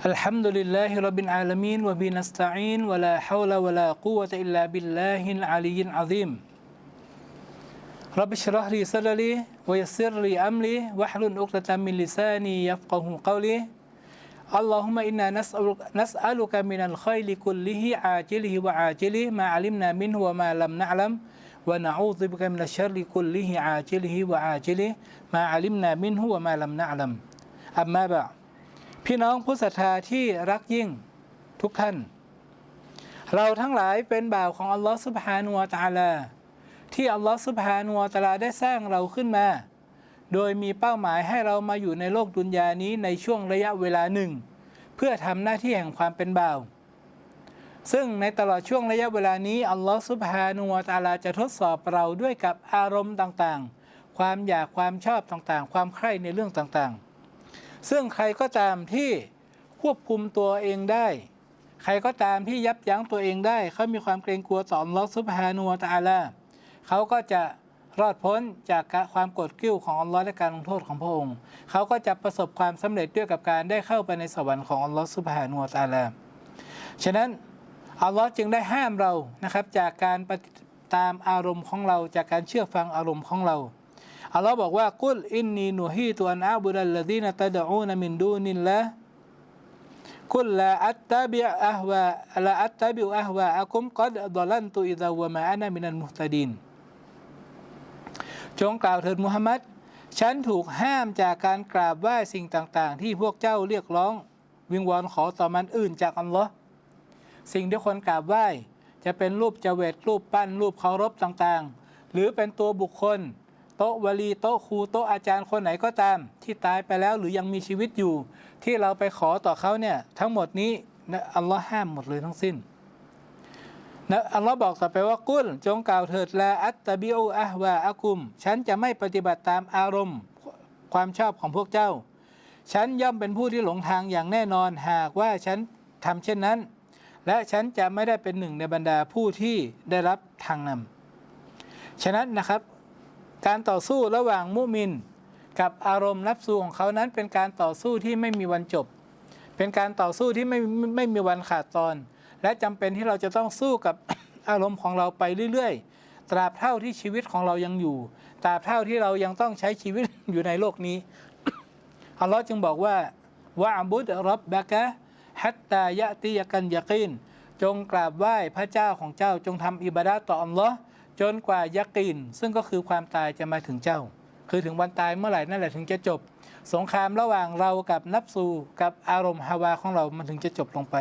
الحمد لله رب العالمين وبه نستعين ولا حول ولا قوة إلا بالله العلي العظيم. رب اشرح لي صدري ويسر لي أمري واحلل عقدة من لساني يفقه قولي. اللهم إنا نسأل نسألك من الخير كله عاجله وعاجله ما علمنا منه وما لم نعلم. ونعوذ بك من الشر كله عاجله وعاجله ما علمنا منه وما لم نعلم. أما بعد. พี่น้องผู้ศรัทธาที่รักยิ่งทุกท่าน เราทั้งหลายเป็นบ่าวของอัลลอฮฺสุบฮานุวตาลา ที่อัลลอฮฺสุบฮานุวตาลาได้สร้างเราขึ้นมา โดยมีเป้าหมายให้เรามาอยู่ในโลกดุนยานี้ในช่วงระยะเวลาหนึ่ง เพื่อทำหน้าที่แห่งความเป็นบ่าว ซึ่งในตลอดช่วงระยะเวลานี้อัลลอฮฺสุบฮานุวตาลาจะทดสอบเราด้วยกับอารมณ์ต่างๆ ความอยากความชอบต่างๆ ความใคร่ในเรื่องต่างๆ ซึ่งใครก็ตามที่ควบคุมตัวเองได้ ใครก็ตามที่ยับยั้งตัวเองได้ เขามีความเกรงกลัวต่ออัลลอฮฺซุบฮานุวะตะอาลาเขาก็จะรอดพ้นจากความกดกิ้วของอัลลอฮ์และการลงโทษของพระองค์ เขาก็จะประสบความสำเร็จด้วยกับการได้เข้าไปในสวรรค์ของอัลลอฮฺซุบฮานุวะตะอาลาฉะนั้นอัลลอฮ์จึงได้ห้ามเรานะครับจากการปตามอารมณ์ของเราจากการเชื่อฟังอารมณ์ของเรา อัลลอฮ์บอกว่ากุลอินนีนูฮีตุอันอาบุดัลลดีนตะดะอูนมินดูนิลละกุลลาอัตตะบิอะฮวาลาอัตตะบิอะฮวาอะกุมกัดดอลันตุอิซาวะมาอานะมินัลมุฮตะดีนจงกล่าวเถิดมุฮัมมัดฉันถูกห้ามจากการกราบไหว้สิ่งต่างๆ ที่พวกเจ้าเรียกร้อง วิงวอนขอต่อมันอื่นจากอัลลอฮ์สิ่งที่คนกราบไหว้ จะเป็นรูปเจเวตรูปปั้นรูปเคารพต่างๆ หรือเป็นตัวบุคคล โต๊ะวลีโต๊ะครูโต๊ะอาจารย์คนไหนก็ตาม ที่ตายไปแล้วหรือยังมีชีวิตอยู่ ที่เราไปขอต่อเขาเนี่ยทั้งหมดนี้นะอัลลอฮ์ห้ามหมดเลยทั้งสิ้นนะอัลลอฮ์บอกต่อไปว่ากุลจงกล่าวเถิดลาอัตตะบิอูอะฮวาอะกุม ฉันจะไม่ปฏิบัติตามอารมณ์ความชอบของพวกเจ้า ฉันย่อมเป็นผู้ที่หลงทางอย่างแน่นอนหากว่าฉันทำเช่นนั้น และฉันจะไม่ได้เป็นหนึ่งในบรรดาผู้ที่ได้รับทางนำฉะนั้นนะครับ การต่อสู้ระหว่างมุมิน กับอารมณ์รับสู้ของเขานั้นเป็นการต่อสู้ที่ไม่มีวันจบ เป็นการต่อสู้ที่ไม่ไม่มีวันขาดตอน และจำเป็นที่เราจะต้องสู้กับอารมณ์ของเราไปเรื่อยๆ ตราบเท่าที่ชีวิตของเรายังอยู่ ตราบเท่าที่เรายังต้องใช้ชีวิตอยู่ในโลกนี้ อัลลอฮ์จึงบอกว่าวะอัมบุดรับบะกะฮัตตายะติยะกันยะกีนจงกราบไหว้พระเจ้าของเจ้าจงทำอิบาดะห์ต่ออัลลอฮ์ จนกว่ายักีนซึ่งก็คือความตายจะมาถึงเจ้า คือถึงวันตายเมื่อไหร่นั่นแหละถึงจะจบ สงครามระหว่างเรากับนับสูกับอารมณ์ฮาวาของเรามันถึงจะจบลงไป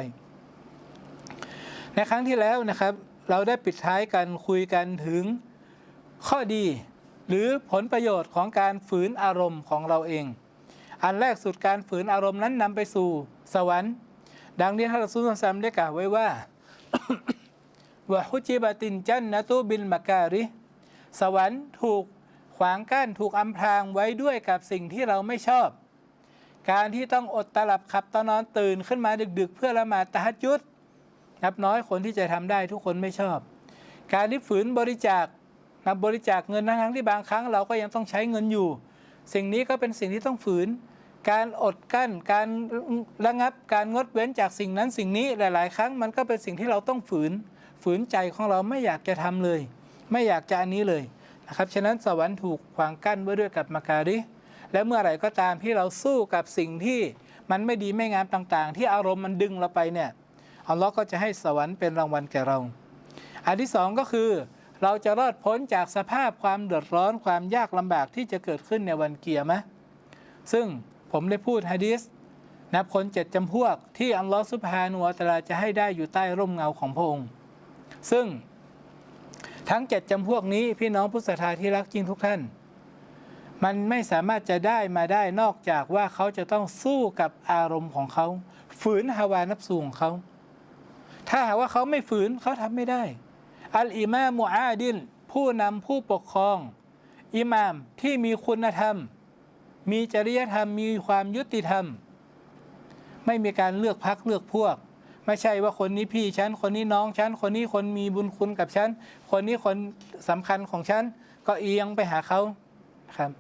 ในครั้งที่แล้วนะครับ เราได้ปิดท้ายกันคุยกันถึงข้อดี หรือผลประโยชน์ของการฝืนอารมณ์ของเราเอง อันแรกสุดการฝืนอารมณ์นั้นนำไปสู่สวรรค์ ดังที่ท่านรอซูลซัมได้กล่าวไว้ว่า วะฮุจิบะตินจันนะตูบินมะการิ สวรรค์ถูกขวางกั้นถูกอำพรางไว้ด้วยกับสิ่งที่เราไม่ชอบ การที่ต้องอดตลับขับตอนนอนตื่นขึ้นมาดึกๆ เพื่อละหมาดตะฮัดยุดนับน้อยคนที่จะทำได้ทุกคนไม่ชอบ การที่ฝืนบริจาคนับบริจาคเงินทั้งที่บางครั้งเราก็ยังต้องใช้เงินอยู่ สิ่งนี้ก็เป็นสิ่งที่ต้องฝืน การอดกั้น การระงับ การงดเว้นจากสิ่งนั้นสิ่งนี้หลาย ๆ ครั้งมันก็เป็นสิ่งที่เราต้องฝืน ฝืนใจของเราไม่อยากจะทำเลย ไม่อยากจะอันนี้เลยนะครับฉะนั้นสวรรค์ถูกขวางกั้นไว้ด้วยกับมาการิและเมื่อไหร่ก็ตามที่เราสู้กับสิ่งที่มันไม่ดีไม่งามต่างๆ ที่อารมณ์มันดึงเราไปเนี่ยอัลลอฮ์ก็จะให้สวรรค์เป็นรางวัลแก่เรา อันที่สองก็คือ เราจะรอดพ้นจากสภาพความเดือดร้อนความยากลำบากที่จะเกิดขึ้นในวันเกียร์มะซึ่งผมได้พูดฮะดีษนับคนเจ็ดจำพวกที่อัลลอฮ์ซุบฮานุวตะลาจะให้ได้อยู่ใต้ร่มเงาของพระองค์ ซึ่งทั้งเจ็ดจำพวกนี้พี่น้องผู้ศรัทธาที่รักจริงทุกท่าน มันไม่สามารถจะได้มาได้นอกจากว่าเขาจะต้องสู้กับอารมณ์ของเขา ฝืนฮาวานับสูของเขา ถ้าหากว่าเขาไม่ฝืนเขาทำไม่ได้ อัลอิมามุอาดิน ผู้นำผู้ปกครอง อิหม่ามที่มีคุณธรรม มีจริยธรรมมีความยุติธรรม ไม่มีการเลือกพักเลือกพวก ไม่ใช่ว่าคนนี้พี่ฉัน คนนี้น้องฉัน คนนี้คนมีบุญคุณกับฉัน คนนี้คนสำคัญของฉัน ก็เอียงไปหาเขาครับ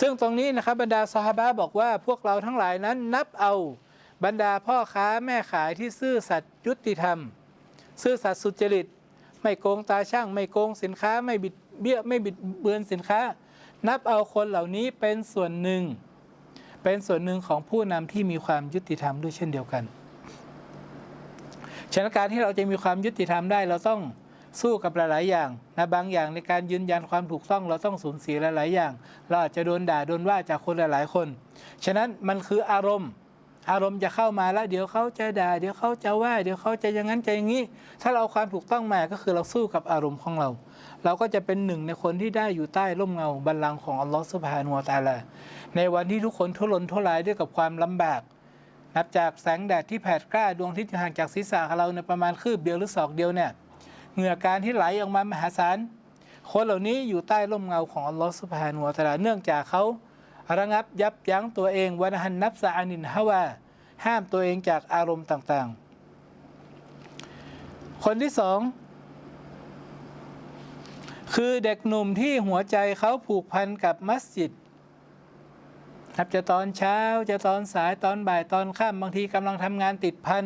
ซึ่งตรงนี้นะครับบรรดาซอฮาบะบอกว่าพวกเราทั้งหลายนั้นนับเอาบรรดาพ่อค้าแม่ขายที่ซื่อสัตย์ยุติธรรม ซื่อสัตย์สุจริต ไม่โกงตาช่าง ไม่โกงสินค้าไม่บิดเบี้ยไม่บิดเบือนสินค้า นับเอาคนเหล่านี้เป็นส่วนหนึ่ง เป็นส่วนหนึ่งของผู้นำที่มีความยุติธรรมด้วยเช่นเดียวกัน ฉะนั้นการที่เราจะมีความยุติธรรมได้เราต้องสู้กับหลาย ๆ อย่างนะบางอย่างในการยืนยันความถูกต้องเราต้องสูญเสียหลาย ๆ อย่าง เราอาจจะโดนด่าโดนว่าจากคนหลาย ๆ คน ฉะนั้นมันคืออารมณ์ อารมณ์จะเข้ามาแล้ว เดี๋ยวเขาจะด่าเดี๋ยวเขาจะว่า เดี๋ยวเขาจะอย่างนั้นจะอย่างนี้ ถ้าเราเอาความถูกต้องมาก็คือเราสู้กับอารมณ์ของเรา เราก็จะเป็นหนึ่งในคนที่ได้อยู่ใต้ร่มเงาบัลลังก์ของอัลลอฮฺสุบฮานุวะตะอาลาในวันที่ทุกคนทุรนทุรายด้วยกับความลำบาก นับจากแสงแดดที่แผดกล้าดวงอาที่ห่างจากศีรษะของเราในประมาณคืบเดียวหรือศอกเดียวเนี่ยเหงื่อการที่ไหลออกมามหาศาลคนเหล่านี้อยู่ใต้ร่มเงาของอัลลอฮฺสุบฮานุวะตะอาลาเนื่องจากเขาระงับยับยั้งตัวเองวันหันนับสะอานินฮาวาห้ามตัวเองจากอารมณ์ต่างๆ คนที่สองคือเด็กหนุ่มที่หัวใจเขาผูกพันกับมัสยิด ครับจะตอนเช้าจะตอนสายตอนบ่ายตอนค่ำบางทีกำลังทำงานติดพัน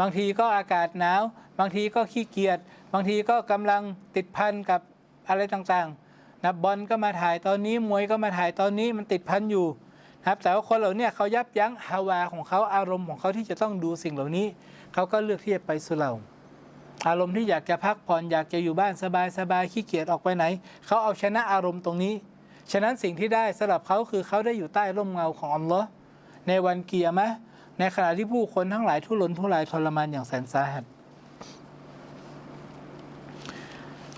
บางทีก็อากาศหนาว บางทีก็ขี้เกียจบางทีก็กำลังติดพันกับอะไรต่างๆนะบอลก็มาถ่ายตอนนี้มวยก็มาถ่ายตอนนี้มันติดพันอยู่นะครับแต่ว่าคนเหล่านี้เขายับยั้งฮาวาของเขาอารมณ์ของเขาที่จะต้องดูสิ่งเหล่านี้ เขาก็เลือกที่จะไปสุเหร่าอารมณ์ที่อยากจะพักผ่อนอยากจะอยู่บ้านสบายสบายขี้เกียจออกไปไหน เขาเอาชนะอารมณ์ตรงนี้ ฉะนั้นสิ่งที่ได้สำหรับเขาคือเขาได้อยู่ใต้ร่มเงาของอัลลอฮ์ในวันเกียร์มะในขณะที่ผู้คนทั้งหลายทุรนทุรายทรมานอย่างแสนสาหัส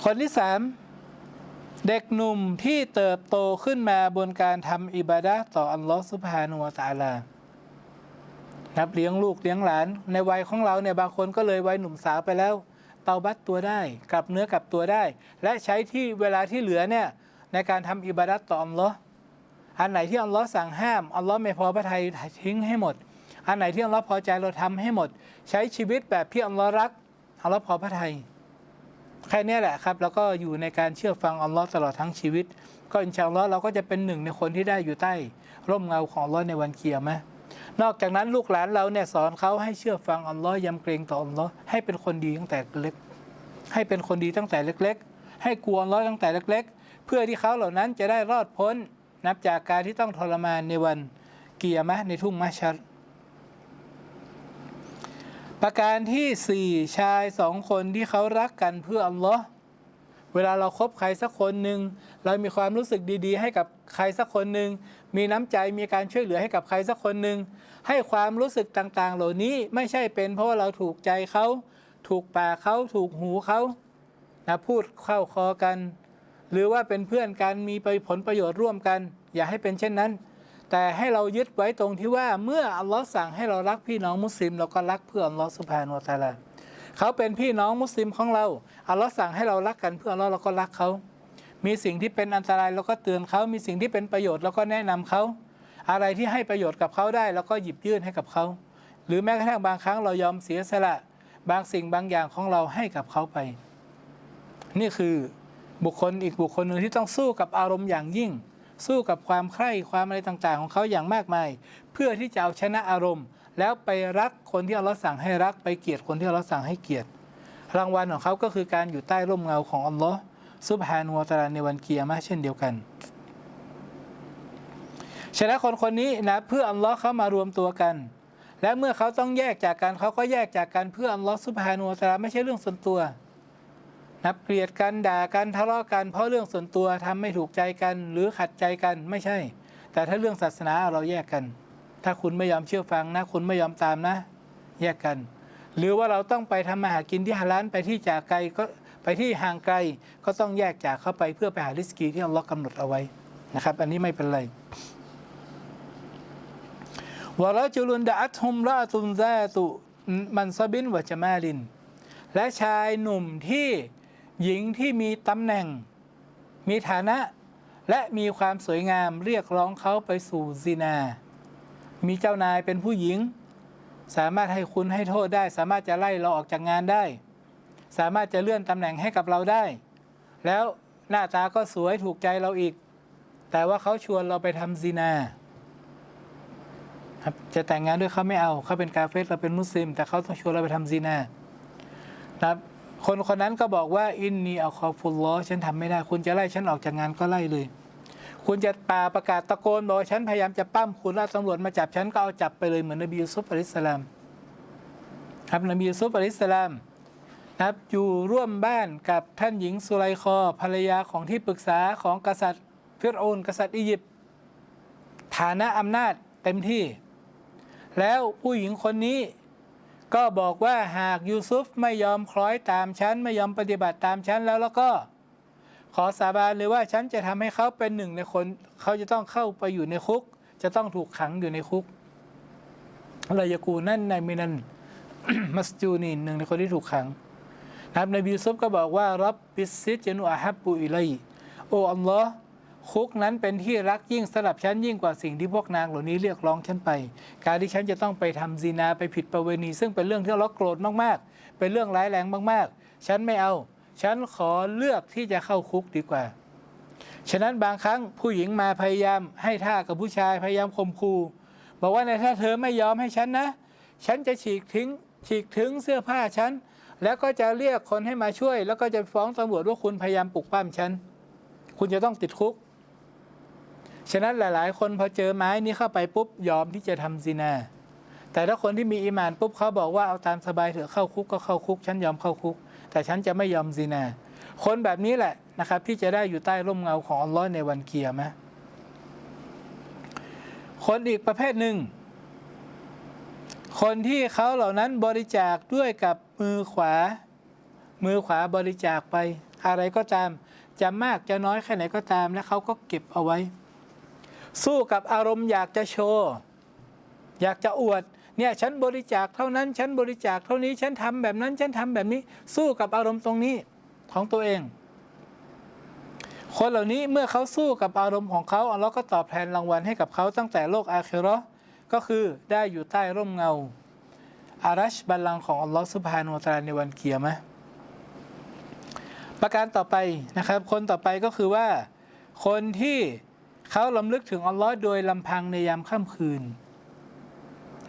คนที่สามเด็กหนุ่มที่เติบโตขึ้นมาบนการทำอิบาดะห์ต่ออัลลอฮฺสุบฮานุวะตาลา นับเลี้ยงลูกเลี้ยงหลาน ในวัยของเราเนี่ยบางคนก็เลยวัยหนุ่มสาวไปแล้ว เตาบัตตัวได้ กลับเนื้อกลับตัวได้ และใช้ที่เวลาที่เหลือเนี่ย ในการทำอิบาดะห์ต่ออัลลอฮ์อันไหนที่อัลลอฮ์สั่งห้ามอัลลอฮ์ไม่พอพระทัยทิ้งให้หมด อันไหนที่อัลลอฮ์พอใจเราทำให้หมด ใช้ชีวิตแบบที่อัลลอฮ์รักอัลลอฮ์พอพระทัยแค่นี้แหละครับแล้วก็อยู่ในการเชื่อฟังอัลลอฮ์ตลอดทั้งชีวิต ก็อินชาอัลลอฮ์เราก็จะเป็นหนึ่งในคนที่ได้อยู่ใต้ ร่มเงาของอัลลอฮ์ในวันเกียร์มะนอกจากนั้นลูกหลานเราเนี่ยสอนเขาให้เชื่อฟังอัลลอฮ์ยำเกรงต่ออัลลอฮ์ให้เป็นคนดีตั้งแต่เล็ก ให้เป็นคนดีตั้งแต่เล็ก ๆ ให้กลัวอัลลอฮ์ตั้งแต่เล็ก ๆ เพื่อที่เขาเหล่านั้นจะได้รอดพ้น นับจากการที่ต้องทรมานในวันเกียรมะในทุ่งมัชชัดประการที่สี่ชายสองคนที่เขารักกันเพื่ออัลลอฮ์เวลาเราครบใครสักคนหนึ่งเรามีความรู้สึกดีๆ ให้กับใครสักคนหนึ่งมีน้ำใจมีการช่วยเหลือให้กับใครสักคนหนึ่งให้ความรู้สึกต่างๆ เหล่านี้ไม่ใช่เป็นเพราะว่าเราถูกใจเขา ถูกปากเขาถูกหูเขานะพูดเข้าคอกัน หรือว่าเป็นเพื่อนกันมีไปผลประโยชน์ร่วมกัน อย่าให้เป็นเช่นนั้น แต่ให้เรายึดไว้ตรงที่ว่าเมื่ออัลลอฮ์สั่งให้เรารักพี่น้องมุสลิม เราก็รักเพื่ออัลลอฮ์สุบฮานุวะตาลาเขาเป็นพี่น้องมุสลิมของเราอัลลอฮ์สั่งให้เรารักกันเพื่ออัลลอฮ์เราก็รักเขามีสิ่งที่เป็นอันตรายเราก็เตือนเขา มีสิ่งที่เป็นประโยชน์เราก็แนะนำเขา อะไรที่ให้ประโยชน์กับเขาได้เราก็หยิบยื่นให้กับเขา หรือแม้กระทั่งบางครั้งเรายอมเสียสละ บางสิ่งบางอย่างของเราให้กับเขาไป นี่คือ บุคคลอีกบุคคลหนึ่งที่ต้องสู้กับอารมณ์อย่างยิ่ง สู้กับความใคร่ความอะไรต่างๆ ของเขาอย่างมากมาย เพื่อที่จะเอาชนะอารมณ์ แล้วไปรักคนที่อัลลอฮ์สั่งให้รักไปเกลียดคนที่อัลลอฮ์สั่งให้เกลียด รางวัลของเขาก็คือการอยู่ใต้ร่มเงาของอัลลอฮ์ซุบฮานุวะตะอาลาในวันเกียร์มาเช่นเดียวกันฉะนั้นคนคนนี้นะเพื่ออัลลอฮ์เขามารวมตัวกัน และเมื่อเขาต้องแยกจากกันเขาก็แยกจากกันเพื่ออัลลอฮ์ซุบฮานุวะตะอาลาไม่ใช่เรื่องส่วนตัว นะเกลียดกันด่ากันทะเลาะกัน เพราะเรื่องส่วนตัวทำไม่ถูกใจกันหรือขัดใจกันไม่ใช่ แต่ถ้าเรื่องศาสนาเราแยกกัน ถ้าคุณไม่ยอมเชื่อฟังนะ คุณไม่ยอมตามนะ แยกกัน หรือว่าเราต้องไปทำมาหากินที่ฮาลาลไปที่จากไกลก็ไปที่ห่างไกลก็ต้องแยกจากเข้าไปเพื่อไปหาริสกีที่อัลลอฮ์กำหนดเอาไว้นะครับ อันนี้ไม่เป็นไรวะรจุลุนดะอัตฮุมละตุนซาตุมันซบินวะจมาลิน และชายหนุ่มที่ หญิงที่มีตำแหน่ง มีฐานะ และมีความสวยงามเรียกร้องเขาไปสู่ซินา มีเจ้านายเป็นผู้หญิง สามารถให้คุณให้โทษได้ สามารถจะไล่เราออกจากงานได้ สามารถจะเลื่อนตำแหน่งให้กับเราได้ แล้วหน้าตาก็สวยถูกใจเราอีก แต่ว่าเขาชวนเราไปทำซินาครับจะแต่งงานด้วยเขาไม่เอาเขาเป็นกาเฟสเราเป็นมุสลิม แต่เขาต้องชวนเราไปทำซีนานะครับ คนคนนั้นก็บอกว่าอินนีเอาคอฟุลลอฉันทำไม่ได้ คุณจะไล่ฉันออกจากงานก็ไล่เลย คุณจะป่าประกาศตะโกนบอกว่าฉันพยายามจะปั้มคุณแล้วตำรวจมาจับฉันก็เอาจับไปเลยเหมือนนบียูซุฟอะลิสลามครับนบียูซุฟอะลิสสลามนะครับอยู่ร่วมบ้านกับท่านหญิงสุไลคอภรรยาของที่ปรึกษาของกษัตริย์ฟิรโอนกษัตริย์อียิปต์ฐานะอำนาจเต็มที่ แล้วผู้หญิงคนนี้ ก็บอกว่าหากยูซุฟไม่ยอมคล้อยตามฉัน ไม่ยอมปฏิบัติตามฉันแล้วแล้วก็ขอสาบานเลยว่าฉันจะทำให้เขาเป็นหนึ่งในคนเขาจะต้องเข้าไปอยู่ในคุก จะต้องถูกขังอยู่ในคุกอะไรยากูนั่นในมินันมัสจูนีหนึ่งในคนที่ถูกขังนะครับนบียูซุฟก็บอกว่ารับบิสซิจนุอาฮับบุอิไลโออัลลอฮ์ คุกนั้นเป็นที่รักยิ่งสำหรับฉันยิ่งกว่าสิ่งที่พวกนางเหล่านี้เรียกร้องฉันไป การที่ฉันจะต้องไปทำซีนาไปผิดประเวณี ซึ่งเป็นเรื่องที่เราโกรธมากๆ เป็นเรื่องร้ายแรงมากๆ ฉันไม่เอา ฉันขอเลือกที่จะเข้าคุกดีกว่า ฉะนั้นบางครั้งผู้หญิงมาพยายามให้ท่ากับผู้ชายพยายามข่มขู่บอกว่าในถ้าเธอไม่ยอมให้ฉันนะ ฉันจะฉีกทิ้งฉีกถึงเสื้อผ้าฉันแล้วก็จะเรียกคนให้มาช่วย แล้วก็จะฟ้องตำรวจว่าคุณพยายามปลุกปั้มฉันคุณจะต้องติดคุก ฉะนั้นหลาย ๆ คนพอเจอไม้นี้เข้าไปปุ๊บยอมที่จะทำซีนา แต่ถ้าคนที่มีอีมานปุ๊บเขาบอกว่าเอาตามสบายเถอะเข้าคุกก็เข้าคุก ฉันยอมเข้าคุก แต่ฉันจะไม่ยอมซีนา คนแบบนี้แหละนะครับ ที่จะได้อยู่ใต้ร่มเงาของอัลลอฮ์ในวันเกียร์มะห์คนอีกประเภทหนึ่ง คนที่เขาเหล่านั้นบริจาคด้วยกับมือขวา มือขวาบริจาคไป อะไรก็ตาม จะมากจะน้อยแค่ไหนก็ตาม แล้วเขาก็เก็บเอาไว้ สู้กับอารมณ์อยากจะโชว์ อยากจะอวดเนี่ยฉันบริจาคเท่านั้น ฉันบริจาคเท่านี้ฉันทำแบบนั้นฉันทำแบบนี้ สู้กับอารมณ์ตรงนี้ของตัวเอง คนเหล่านี้เมื่อเขาสู้กับอารมณ์ของเขาอัลลอฮ์ก็ตอบแทนรางวัลให้กับเขาตั้งแต่โลกอาคิราะห์ก็คือได้อยู่ใต้ร่มเงาอารัชบัลลังของอัลลอฮ์สุบฮานุตาลในวันเกียร์มะห์ประการต่อไปนะครับ คนต่อไปก็คือว่าคนที่ เขาลำลึกถึงอัลลอฮ์โดยลำพังในยามค่ำคืน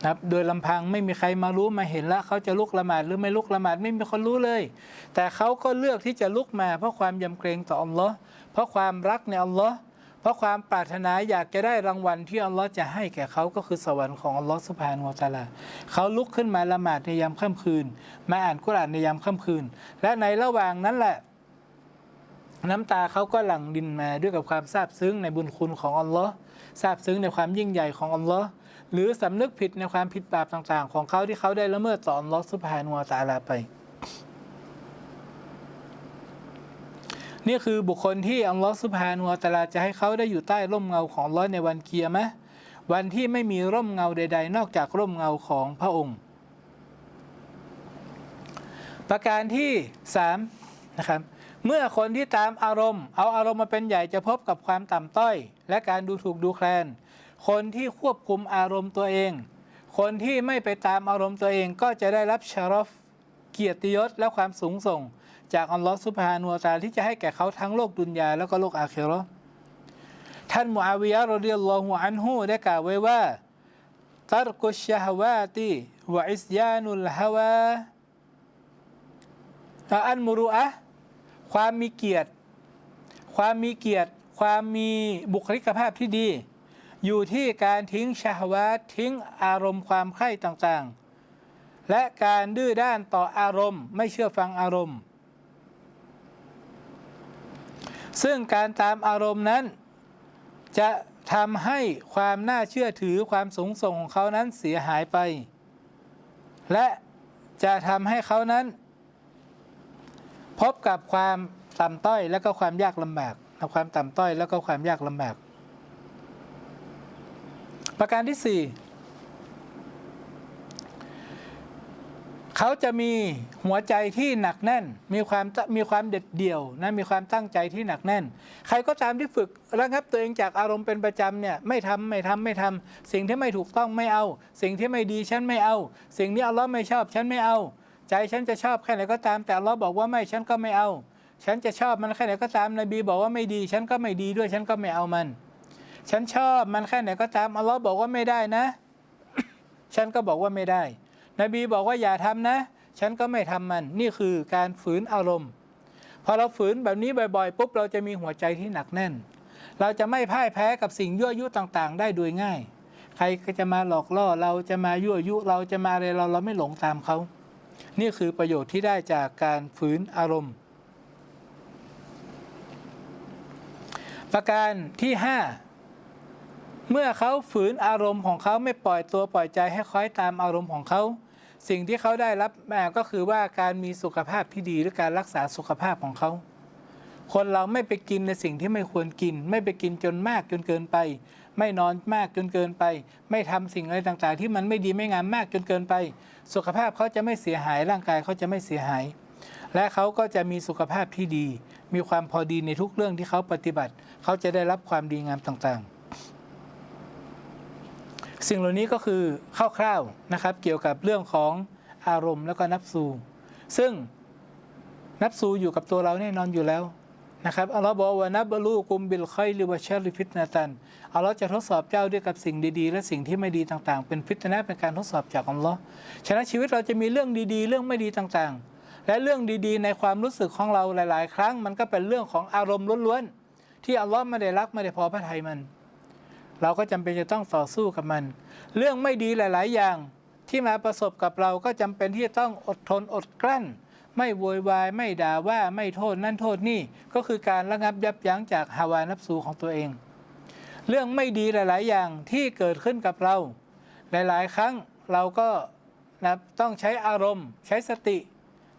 นะครับโดยลำพังไม่มีใครมารู้มาเห็นแล้วเขาจะลุกละหมาดหรือไม่ลุกละหมาดไม่มีคนรู้เลย แต่เขาก็เลือกที่จะลุกมา เพราะความยำเกรงต่ออัลลอฮ์เพราะความรักในอัลลอฮ์เพราะความปรารถนาอยากจะได้รางวัลที่อัลลอฮ์จะให้แก่เขาก็คือสวรรค์ของอัลลอฮ์สุบฮานวตาลาเขาลุกขึ้นมาละหมาดในยามค่ำคืน มาอ่านกุรอานในยามค่ำคืน และในระหว่างนั้นแหละ น้ำตาเขาก็หลั่งดินมาด้วยกับความซาบซึ้งในบุญคุณของอัลลอฮ์ซาบซึ้งในความยิ่งใหญ่ของอัลลอฮ์หรือสำนึกผิดในความผิดบาปต่างๆ ของเขาที่เขาได้ละเมิดต่ออัลลอฮ์สุบฮานุวตาลาไป นี่คือบุคคลที่อัลลอฮ์สุบฮานุวตาลาจะให้เขาได้อยู่ใต้ร่มเงาของอัลลอฮ์ในวันเกียร์มะห์วันที่ไม่มีร่มเงาใด ๆ นอกจากร่มเงาของพระองค์ ประการที่สามนะครับ เมื่อคนที่ตามอารมณ์ เอาอารมณ์มาเป็นใหญ่จะพบกับความต่ำต้อย และการดูถูกดูแคลน คนที่ควบคุมอารมณ์ตัวเอง คนที่ไม่ไปตามอารมณ์ตัวเองก็จะได้รับชารอฟเกียรติยศและความสูงส่ง จากอัลลอฮฺสุบฮานุวะตะอาลาที่จะให้แก่เขาทั้งโลกดุนยาแล้วก็โลกอาคราะห์ท่านมุอาวิยะห์รอฎิยัลลอฮุอันฮุได้กล่าวไว้ว่าตัรกุชชะฮวาติวะอิสยานุลฮาวาอันมุรุอะ ความมีเกียรติ ความมีเกียรติ ความมีบุคลิกภาพที่ดี อยู่ที่การทิ้งชาวาทิ้งอารมณ์ความใคร่ต่างๆ และการดื้อด้านต่ออารมณ์ ไม่เชื่อฟังอารมณ์ ซึ่งการตามอารมณ์นั้น จะทำให้ความน่าเชื่อถือความสูงส่งของเขานั้นเสียหายไป และจะทำให้เขานั้น พบกับความต่ำต้อยและก็ความยากลำบากความต่ำต้อยแล้วก็ความยากลำบาก ประการที่สี่เขาจะมีหัวใจที่หนักแน่น มีความมีความเด็ดเดี่ยวนะมีความตั้งใจที่หนักแน่น ใครก็ตามที่ฝึกระงับตัวเองจากอารมณ์เป็นประจำเนี่ยไม่ทำไม่ทำไม่ทำสิ่งที่ไม่ถูกต้องไม่เอา สิ่งที่ไม่ดีฉันไม่เอา สิ่งที่อัลลอฮ์ไม่ชอบฉันไม่เอา ใจฉันจะชอบแค่ไหนก็ตาม แต่อัลลอฮ์บอกว่าไม่ฉันก็ไม่เอา ฉันจะชอบมันแค่ไหนก็ตามนบีบอกว่าไม่ดี ฉันก็ไม่ดีด้วยฉันก็ไม่เอามัน ฉันชอบมันแค่ไหนก็ตามอัลลอฮ์บอกว่าไม่ได้นะ ฉันก็บอกว่าไม่ได้ นบีบอกว่าอย่าทำนะ ฉันก็ไม่ทำมัน นี่คือการฝืนอารมณ์พอเราฝืนแบบนี้บ่อยๆปุ๊บเราจะมีหัวใจที่หนักแน่น เราจะไม่พ่ายแพ้กับสิ่งยั่วยุต่างๆ ได้โดยง่าย ใครก็จะมาหลอกล่อเราจะมายั่วยุ เราจะมาอะไรเราเราไม่หลงตามเขา นี่คือประโยชน์ที่ได้จากการฝืนอารมณ์ ประการที่ 5 เมื่อเขาฝืนอารมณ์ของเขาไม่ปล่อยตัวปล่อยใจให้คล้อยตามอารมณ์ของเขา สิ่งที่เขาได้รับมาก็คือว่าการมีสุขภาพที่ดีหรือการรักษาสุขภาพของเขาคนเราไม่ไปกินในสิ่งที่ไม่ควรกิน ไม่ไปกินจนมากจนเกินไป ไม่นอนมากจนเกินไป ไม่ทำสิ่งอะไรต่างๆ ที่มันไม่ดีไม่งามมากจนเกินไป สุขภาพเขาจะไม่เสียหายร่างกายเขาจะไม่เสียหาย และเขาก็จะมีสุขภาพที่ดี มีความพอดีในทุกเรื่องที่เขาปฏิบัติ เขาจะได้รับความดีงามต่างๆ สิ่งเหล่านี้ก็คือคร่าวๆนะครับ เกี่ยวกับเรื่องของอารมณ์แล้วก็นับสูซึ่งนับสูอยู่กับตัวเราแน่นอนอยู่แล้ว นะครับอัลลอฮ์บอกว่านับบลูกุมบิลไคลิวชาริฟิตนาตันอัลลอฮ์จะทดสอบเจ้าด้วยกับสิ่งดีๆ และสิ่งที่ไม่ดีต่างๆ เป็นฟิตนะเป็นการทดสอบจากอัลลอฮ์ฉะนั้นชีวิตเราจะมีเรื่องดีๆ เรื่องไม่ดีต่างๆ และเรื่องดีๆ ในความรู้สึกของเราหลาย ๆ ครั้ง มันก็เป็นเรื่องของอารมณ์ล้วนๆที่อัลลอฮ์ไม่ได้รักไม่ได้พอพระทัยมัน เราก็จำเป็นจะต้องต่อสู้กับมัน เรื่องไม่ดีหลาย ๆ อย่างที่มาประสบกับเราก็จำเป็นที่จะต้องอดทนอดกลั้น ไม่โวยวายไม่ด่าว่าไม่โทษนั่นโทษนี่ก็คือการระงับยับยั้งจากฮาวานับสูของตัวเอง เรื่องไม่ดีหลาย ๆ อย่างที่เกิดขึ้นกับเรา หลาย ๆ ครั้งเราก็นะต้องใช้อารมณ์ ใช้สติ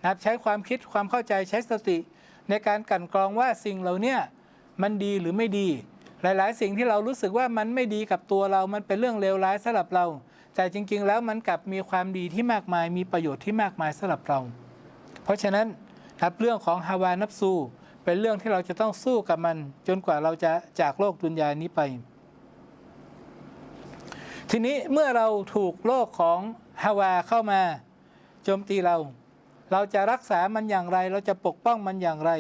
นะใช้ความคิดความเข้าใจใช้สติ ในการกันกรองว่าสิ่งเหล่าเนี้มันดีหรือไม่ดี หลาย ๆ สิ่งที่เรารู้สึกว่ามันไม่ดีกับตัวเรา มันเป็นเรื่องเลวร้ายสำหรับเรา แต่จริง ๆ แล้วมันกลับมีความดีที่มากมาย มีประโยชน์ที่มากมายสำหรับเรา เพราะฉะนั้นครับเรื่องของฮาวานับซูเป็นเรื่องที่เราจะต้องสู้กับมัน จนกว่าเราจะจากโลกดุนยานี้ไป ทีนี้เมื่อเราถูกโลกของฮาวาเข้ามาโจมตีเรา เราจะรักษามันอย่างไร เราจะปกป้องมันอย่างไร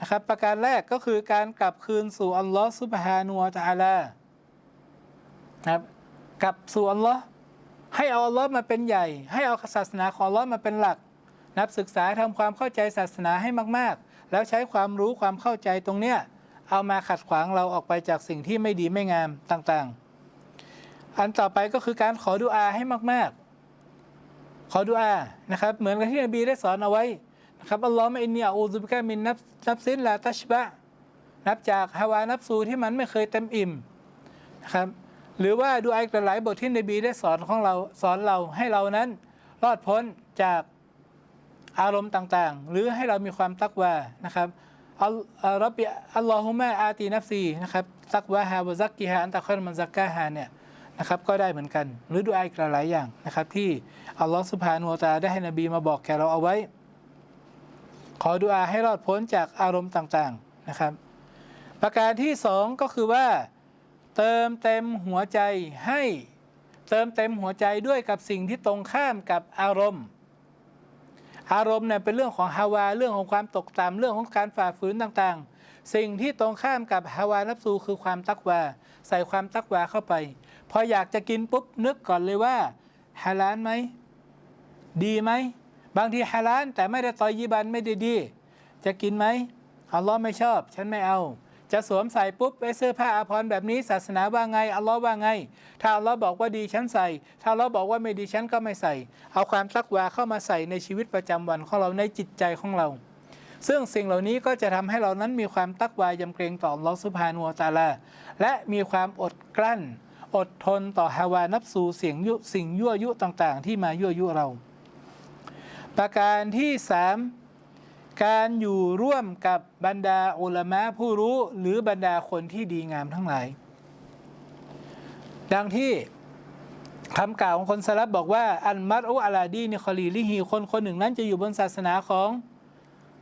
นะครับ ประการแรกก็คือการกลับคืนสู่อัลลอฮ์ซุบฮานัวะตะอาลานะครับกลับสู่อัลลอฮ์ให้เอาอัลลอฮ์มาเป็นใหญ่ ให้เอาศาสนาของอัลลอฮ์มาเป็นหลัก นับศึกษาทำความเข้าใจศาสนาให้มาก ๆ แล้วใช้ความรู้ความเข้าใจตรงเนี้ยเอามาขัดขวางเราออกไปจากสิ่งที่ไม่ดีไม่งามต่างๆ อันต่อไปก็คือการขอดุอาให้มาก ๆ ขอดุอานะครับ เหมือนกับที่นบีได้สอนเอาไว้นะครับอัลลอฮ์มะอินนีอาอูซุบิกะมินนับนับซินลาตัชบะนับจากฮาวานับซูที่มันไม่เคยเต็มอิ่มนะครับ หรือว่าดูไอกหลายบทที่นบีได้สอนของเราสอนเราให้เรานั้น รอดพ้นจาก อารมณ์ต่างๆ หรือให้เรามีความตักวานะครับอัลลรับบิอัลลอฮุมะอาตีนัฟซีนะครับตักวาฮาวะซักกิฮาอันตะคอรมันซักกาฮาเนี่ยนะครับก็ได้เหมือนกัน หรือดูไอกหลายอย่างนะครับ ที่อัลลอฮฺสุบฮานุวตาได้ให้นบีมาบอกแก่เราเอาไว้ ขอดุอาให้รอดพ้นจากอารมณ์ต่างๆนะครับ ประการที่สองก็คือว่าเติมเต็มหัวใจให้เติมเต็มหัวใจด้วยกับสิ่งที่ตรงข้ามกับอารมณ์ อารมณ์เนี่ยเป็นเรื่องของฮาวาเรื่องของความตกต่ำเรื่องของการฝ่าฝืนต่างๆ สิ่งที่ตรงข้ามกับฮาวานับซูคือความตักวาใส่ความตักวาเข้าไป พออยากจะกินปุ๊บนึกก่อนเลยว่าฮาลาลไหมดีไหมบางทีฮาลาลแต่ไม่ได้ตอยยีบันไม่ได้ดี จะกินไหมอัลลอฮ์ไม่ชอบ ฉันไม่เอา จะสวมใส่ปุ๊บไอ้เสื้อผ้าอาภรณ์แบบนี้ศาสนาว่าไงอัลลอฮ์ว่าไง ถ้าอัลลอฮ์บอกว่าดีฉันใส่ ถ้าอัลลอฮ์บอกว่าไม่ดีฉันก็ไม่ใส่ เอาความตักวาเข้ามาใส่ในชีวิตประจำวันของเราในจิตใจของเรา ซึ่งสิ่งเหล่านี้ก็จะทำให้เรานั้นมีความตักวายำเกรงต่ออัลลอฮ์สุบฮานุวตาลาและมีความอดกลั้น อดทนต่อฮาวานับสูเสียงยุสิ่งยั่วยุต่างๆ ที่มายั่วยุเรา ประการที่สาม การอยู่ร่วมกับบรรดาอุลามะผู้รู้หรือบรรดาคนที่ดีงามทั้งหลาย ดังที่คำกล่าวของคนสลับบอกว่า อันมัดอุอาลาดีนิคอลีลิฮีคนคนหนึ่งนั้นจะอยู่บนศาสนาของ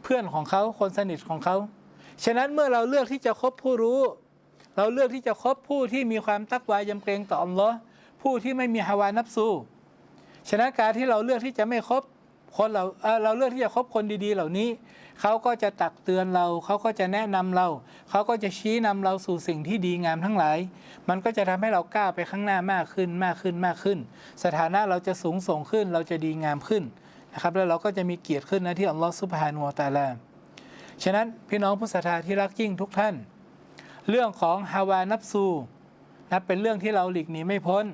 เพื่อนของเขาคนสนิทของเขา ฉะนั้นเมื่อเราเลือกที่จะคบผู้รู้ เราเลือกที่จะคบผู้ที่มีความตักวายำเกรงต่ออัลลอฮ์ผู้ที่ไม่มีฮาวานับซูฉะนั้นการที่เราเลือกที่จะไม่คบ คนเราเเราเลือกที่จะคบคนดีๆ เหล่านี้ เขาก็จะตักเตือนเรา เขาก็จะแนะนำเรา เขาก็จะชี้นำเราสู่สิ่งที่ดีงามทั้งหลาย มันก็จะทำให้เราก้าวไปข้างหน้ามากขึ้นมากขึ้นมากขึ้น สถานะเราจะสูงส่งขึ้น เราจะดีงามขึ้นนะครับ แล้วเราก็จะมีเกียรติขึ้นนะที่อัลลอฮฺซุบฮานุวะตะอาลาฉะนั้นพี่น้องผู้ศรัทธาที่รักยิ่งทุกท่าน เรื่องของฮาวานับซูนะเป็นเรื่องที่เราหลีกหนีไม่พ้น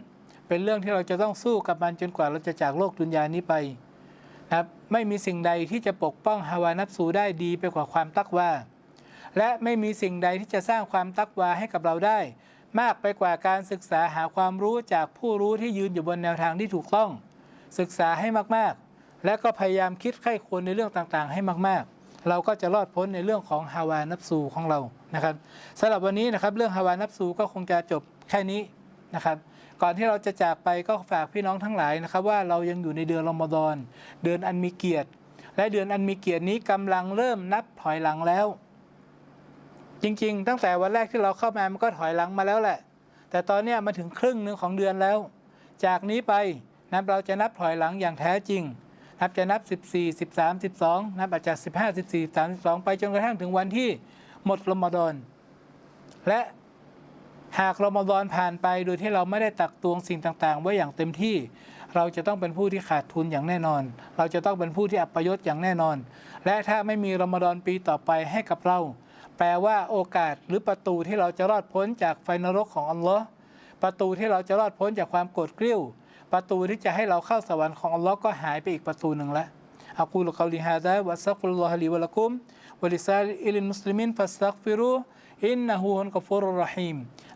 เป็นเรื่องที่เราจะต้องสู้กับมันจนกว่าเราจะจากโลกดุนยานี้ไป ครับไม่มีสิ่งใดที่จะปกป้องฮาวานับซูได้ดีไปกว่าความตักวาและไม่มีสิ่งใดที่จะสร้างความตักวาให้กับเราได้ มากไปกว่าการศึกษาหาความรู้จากผู้รู้ที่ยืนอยู่บนแนวทางที่ถูกต้อง ศึกษาให้มากๆ และก็พยายามคิดไข้ควรในเรื่องต่างๆ ให้มากๆ เราก็จะรอดพ้นในเรื่องของฮาวานับซูของเรานะครับสำหรับวันนี้นะครับเรื่องฮาวานับซูก็คงจะจบแค่นี้นะครับ ก่อนที่เราจะจากไปก็ฝากพี่น้องทั้งหลายนะครับว่าเรายังอยู่ในเดือนรอมฎอนเดือนอันมีเกียรติ และเดือนอันมีเกียรตินี้กำลังเริ่มนับถอยหลังแล้ว จริงๆ ตั้งแต่วันแรกที่เราเข้ามามันก็ถอยหลังมาแล้วแหละ แต่ตอนนี้มาถึงครึ่งหนึ่งของเดือนแล้ว จากนี้ไปนับเราจะนับถอยหลังอย่างแท้จริงนับจะนับ 14 13 12 นับอาจจะ15 14 32ไปจนกระทั่งถึงวันที่หมดรอมฎอนและ หากรอมฎอนผ่านไปโดยที่เราไม่ได้ตักตวงสิ่งต่างๆ ไว้อย่างเต็มที่ เราจะต้องเป็นผู้ที่ขาดทุนอย่างแน่นอน เราจะต้องเป็นผู้ที่อัปยศอย่างแน่นอน และถ้าไม่มีรอมฎอนปีต่อไปให้กับเรา แปลว่าโอกาสหรือประตูที่เราจะรอดพ้นจากไฟนรกของอัลลอฮ์ประตูที่เราจะรอดพ้นจากความโกรธเกรี้ยวประตูที่จะให้เราเข้าสวรรค์ของอัลลอฮ์ก็หายไปอีกประตูหนึ่งแล้วอักูลกาลิฮาดะวะซัก